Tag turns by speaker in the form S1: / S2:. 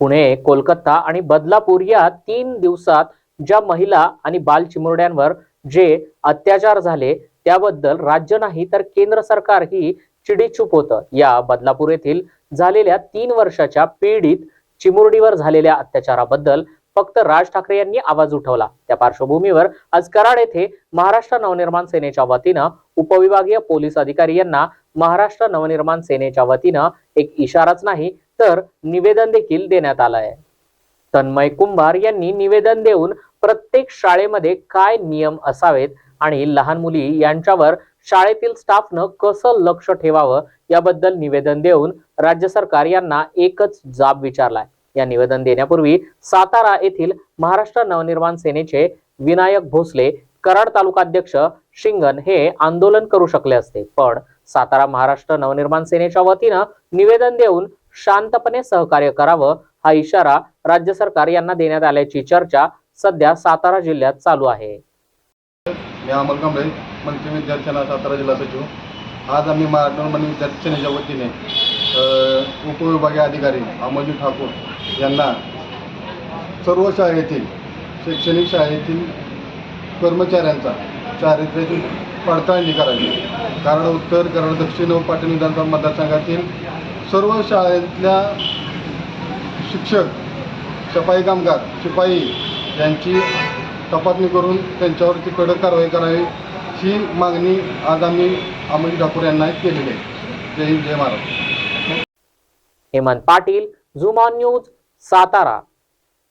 S1: पुणे कोलकाता आणि बदलापूर या तीन दिवसात ज्या महिला आणि बाल चिमुरड्यांवर जे अत्याचार झाले त्याबद्दल राज्य नाही तर केंद्र सरकारही चिडीचूप होतं. या बदलापूर येथील झालेल्या तीन वर्षाच्या पीडित चिमुरडीवर झालेल्या अत्याचाराबद्दल फक्त राज ठाकरे यांनी आवाज उठवला. त्या पार्श्वभूमीवर आज कराड येथे महाराष्ट्र नवनिर्माण सेनेच्या वतीनं उपविभागीय पोलीस अधिकारी यांना महाराष्ट्र नवनिर्माण सेनेच्या वतीनं एक इशाराच नाही तर निवेदन देखील देण्यात आलं आहे तन्मय कुंभार यांनी निवेदन देऊन प्रत्येक शाळेमध्ये काय नियम असावेत आणि लहान मुली यांच्यावर शाळेतील स्टाफनं कसं लक्ष ठेवावं याबद्दल निवेदन देऊन राज्य सरकार यांना एकच जाब विचारलाय. या निवेदन देण्यापूर्वी सातारा येथील महाराष्ट्र नवनिर्माण सेनेचे विनायक भोसले कराड तालुकाध्यक्ष शिंगण हे आंदोलन करू शकले असते. पण सातारा महाराष्ट्र नवनिर्माण सेनेच्या वतीनं निवेदन देऊन शांतपणे सहकार्य करावं हा इशारा राज्य सरकार यांना देण्यात आल्याची चर्चा सध्या सातारा जिल्ह्यात चालू आहे.
S2: मी अमोल कांबळे मंत्री विद्यार्थ्यांना सातारा जिल्हा सचिव. आज आम्ही महाराष्ट्र विद्यार्थ्यांच्या वतीने उपविभागीय अधिकारी अमोजी ठाकूर यांना सर्व शाळेतील शैक्षणिक शाळेतील कर्मचाऱ्यांचा चारित्र्याची पडताळणी करावी. कारण उत्तर कारण दक्षिण व पाटील विधानसभा मतदारसंघातील सर्व शाळेतल्या शिक्षक सफाई कामगार शिपाई यांची तपासणी करून त्यांच्यावरती कडक कारवाई करावी ही मागणी आज आम्ही अमोल ठाकूर यांना केलेली आहे. जय हिंद जय महाराज
S1: हेमंत पाटील झुमॉन न्यूज सातारा.